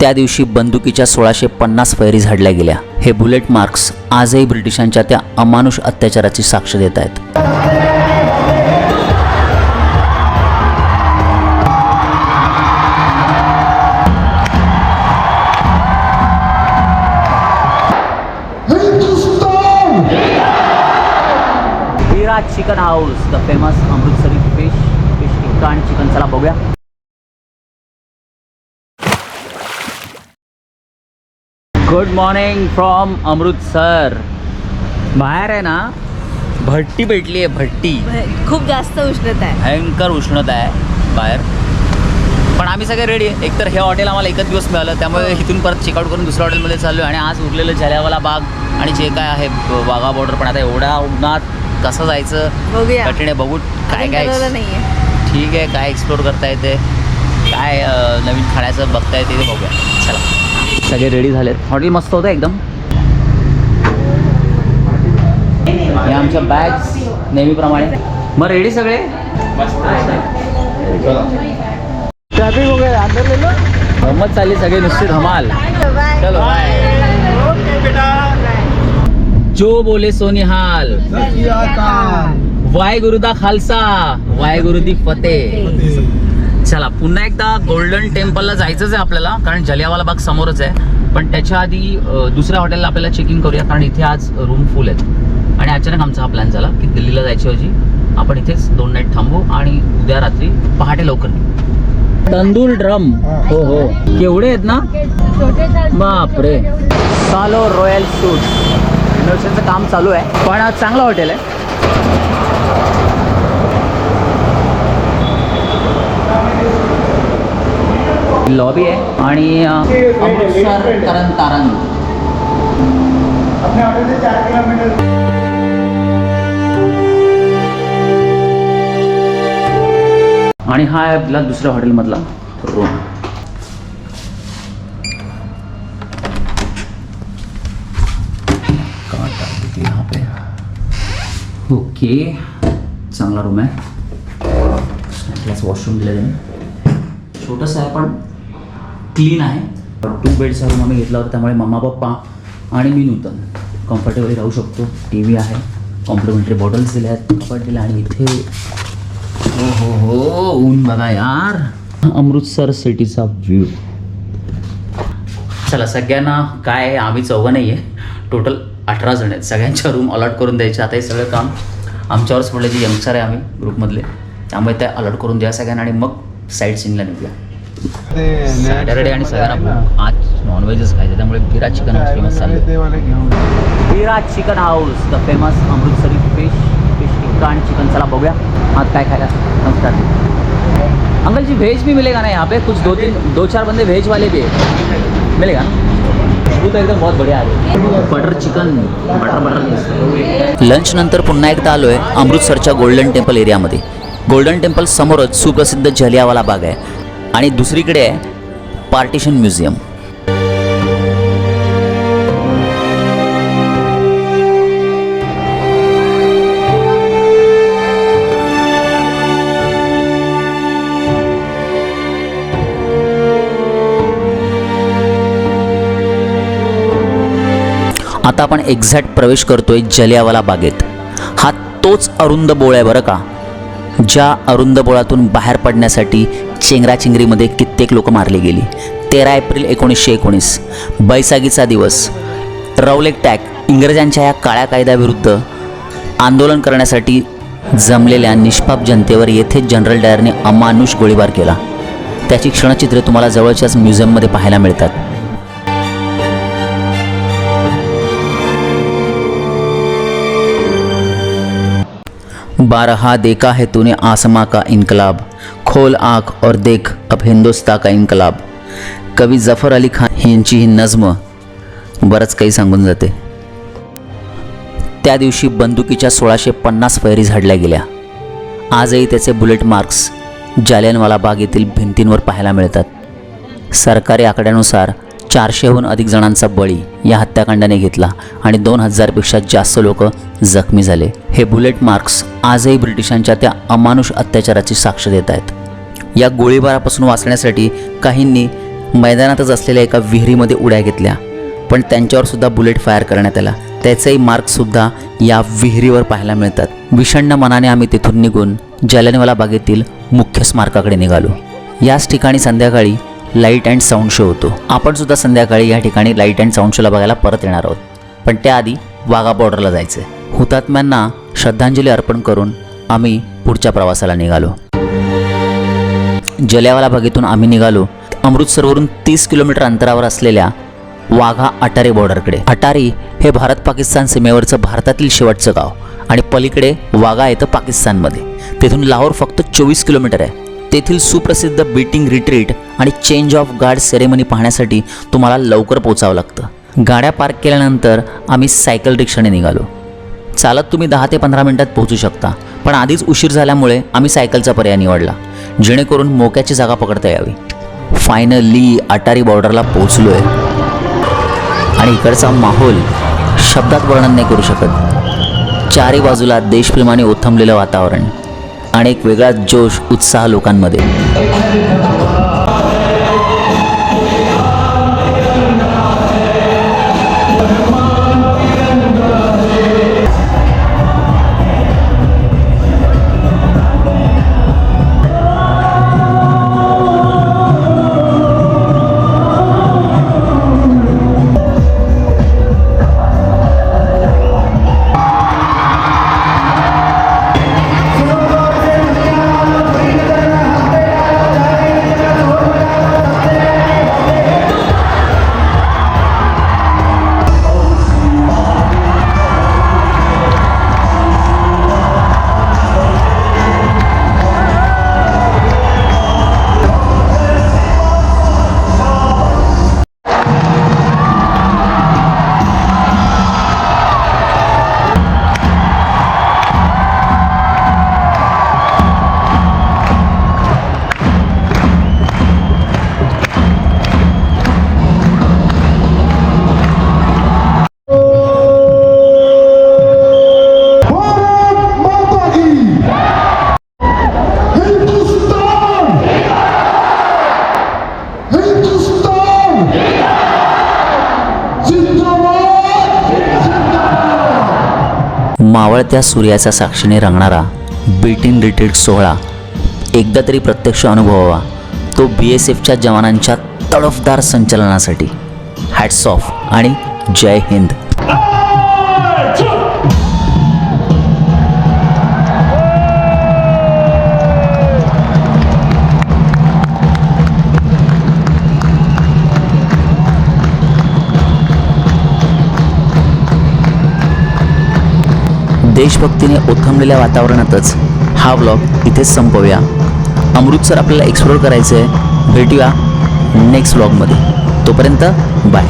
त्या दिवशी बंदुकीच्या सोळाशे पन्नास फैरी झाडल्या गेल्या. हे बुलेट मार्क्स आजही ब्रिटिशांच्या त्या अमानुष अत्याचाराची साक्ष देत आहेत. Chicken house the famous Amritsari fish fish tikka आणि चिकन चला बघूया गुड मॉर्निंग फ्रॉम अमृतसर बाहेर आहे ना भट्टी भेटली आहे भट्टी. खूप जास्त उष्णता आहे. भयंकर उष्णता आहे बाहेर. पण आम्ही सगळे रेडी आहे. एकतर हे हॉटेल आम्हाला एकच दिवस मिळालं त्यामुळे इथून परत चेकआउट करून दुसऱ्या हॉटेलमध्ये चाललो आहे आणि आज उरलेलं जल्यावाला बाग आणि जे काय आहे वाघा बॉर्डर पण आता एवढ्या उन्हात कसं जायचं? बघूया. कठीण आहे बघू. काय काय ठीक आहे काय एक्सप्लोर करता येते? काय नवीन खाण्याचं बघता येते ते बघूया. चला. सगळे रेडी झालेत. हॉटेल मस्त होतं एकदम. हे आमच्या बॅग्स नेहमीप्रमाणे. मग रेडी सगळे? ट्रॅफिक वगैरे अंदर गंमत चालली सगळे नुसते धमाल. चलो. जो बोले सोनिहाल वाय गुरुदा खालसा. वाय गुरुदी फतेह. चला पुन्हा एकदा गोल्डन टेम्पलला जायचंच आहे आपल्याला कारण जलियावाला बाग समोरच आहे. पण त्याच्या आधी दुसऱ्या हॉटेलला आपल्याला चेक इन करूया कारण इथे आज रूम फुल आहेत. आणि अचानक आमचा हा प्लॅन झाला की दिल्लीला जायच्या ऐवजी आपण इथेच दोन नाईट थांबू आणि उद्या रात्री पहाटे लवकर तंदूर ड्रम हो हो. केवढे आहेत ना? बापरे. सालो रॉयल सूट रिनोव्हेशनचं काम चालू आहे. पण चांगलं हॉटेल आहे. लॉबी आहे आणि अमृतसर तरण. तारण आणि हा आहे आपला दुसऱ्या हॉटेलमधला रूम ओके चांगला रूम आहे. क्लास वॉशरूम दिलं त्याने छोटंसं आहे पण क्लीन आहे. टू बेडचा रूम आम्ही घेतला होता त्यामुळे मम्मा पप्पा आणि मी नूतन. कम्फर्टेबली राहू शकतो. टी व्ही आहे. कॉम्प्लिमेंटरी बॉटल्स दिल्या आहेत कपाट दिलं आणि इथे हो हो हो ऊन बघा यार. अमृतसर सिटीचा व्ह्यू चला सगळ्यांना काय आहे, आम्ही चौघं नाही आहे टोटल अठरा जण आहेत. सगळ्यांच्या रूम अलॉट करून द्यायचे. आता हे सगळं काम आमच्यावरच म्हटलं जे यंगस्टर आहे आम्ही ग्रुपमधले त्यामुळे ते अलॉट करून द्या सगळ्यांना आणि मग साईड सीनला निघूया. सॅटरडे आणि सगळ्यांना आज नॉनव्हेजच खायचं त्यामुळे विराट चिकन हाऊस फेमस चाललं Virat chicken house the famous Amritsari fish fish tikka आणि चिकन चला बघूया. आज काय खायला नमस्कार. अंकल जी वेज भी मिलेगा ना यहाँ पे? कुछ दो तीन दो चार बंदे वेज वाले भी मिलेगा ना? खुशबू तो एकदम बहुत बढ़िया है। Butter chicken butter butter lunch नंतर पुन्हा एकदा आलो आहे अमृतसरच्या गोल्डन टेम्पल एरियामध्ये. गोल्डन टेम्पल समोरच सुप्रसिद्ध जलियावाला बाग आहे. आणि दुसरीकडे आहे पार्टिशन म्युझियम. आता आपण एक्झॅक्ट प्रवेश करतोय जलियावाला बागेत. हा तोच अरुंद बोळ आहे बरं का? ज्या अरुंद बोळातून बाहेर पडण्यासाठी चेंगराचेंगरीमध्ये कित्येक लोक मारली गेली. तेरा एप्रिल एकोणीसशे एकोणीस बैसागीचा दिवस. रौलेक टॅक इंग्रजांच्या या काळ्या कायद्याविरुद्ध आंदोलन करण्यासाठी जमलेल्या निष्पाप जनतेवर येथेच जनरल डायरने अमानुष गोळीबार केला. त्याची क्षणचित्रे तुम्हाला जवळच्याच म्युझियममध्ये पाहायला मिळतात. बारहा देखा है तूने आसमां का इनकलाब खोल आँख और देख अब हिंदुस्ता का इनकलाब। कवी जफर अली खान यांची ही नज्म बरंच काही सांगून जाते। त्या दिवशी बंदुकीच्या सोळाशे पन्नास फैरी झाडल्या गेल्या। आजही त्याचे बुलेट मार्क्स जालियनवाला बाग येथील भिंतींवर पाहायला मिळतात। सरकारी आकड्यानुसार चारशेहून अधिक जणांचा बळी या हत्याकांडाने घेतला आणि दोन हजारपेक्षा जास्त लोक जखमी झाले. हे बुलेट मार्क्स आजही ब्रिटिशांच्या त्या अमानुष अत्याचाराची साक्ष देत आहेत. या गोळीबारापासून वाचण्यासाठी काहींनी मैदानातच असलेल्या एका विहिरीमध्ये उड्या घेतल्या पण त्यांच्यावर सुद्धा बुलेट फायर करण्यात आला. त्याचेही मार्क्ससुद्धा या विहिरीवर पाहायला मिळतात. विषण्ण मनाने आम्ही तिथून निघून जलनवाला बागेतील मुख्य स्मारकाकडे निघालो. याच ठिकाणी संध्याकाळी लाइट अँड साऊंड शो होतो. आपण सुद्धा संध्याकाळी या ठिकाणी लाइट अँड साऊंड शोला बघायला परत येणार आहोत. पण त्याआधी वाघा बॉर्डरला जायचं आहे हुतात्म्यांना श्रद्धांजली अर्पण करून आम्ही पुढच्या प्रवासाला निघालो. जलियावाला बागेतून आम्ही निघालो. अमृतसरवरून तीस किलोमीटर अंतरावर असलेल्या वाघा अटारी बॉर्डरकडे अटारी हे भारत पाकिस्तान सीमेवरचं भारतातील शेवटचं गाव. आणि पलीकडे वाघा येतं पाकिस्तानमध्ये. तेथून लाहोर फक्त चोवीस किलोमीटर आहे. तेथील सुप्रसिद्ध बीटिंग रिट्रीट आणि चेंज ऑफ गार्ड सेरेमनी पाहण्यासाठी तुम्हाला लवकर पोचावं लागतं. गाड्या पार्क केल्यानंतर आम्ही सायकल रिक्षाने निघालो. चालत तुम्ही दहा ते पंधरा मिनटात पोहोचू शकता पण आधीच उशीर झाल्यामुळे आम्ही सायकलचा पर्याय निवडला जेणेकरून मोक्याची जागा पकडता यावी. फायनली अटारी बॉर्डरला पोहोचलो आहे आणि इकडचा माहोल शब्दात वर्णन नाही करू शकत. चारी बाजूला देशप्रेमाने ओथंबलेलं वातावरण. आणि एक वेगळा जोश उत्साह लोकांमध्ये. मावळत्या सूर्याच्या साक्षीने रंगणारा बीटिंग रिट्रीट सोहळा एकदा तरी प्रत्यक्ष अनुभवावा. तो बी एस एफच्या जवानांच्या तडफदार संचलनासाठी. हॅट्स ऑफ आणि जय हिंद. देशभक्तीने ओथंबलेल्या वातावरणातच हा व्लॉग इथेच संपवूया. अमृतसर आपल्याला एक्सप्लोर करायचं आहे भेटूया नेक्स्ट व्लॉगमध्ये तोपर्यंत बाय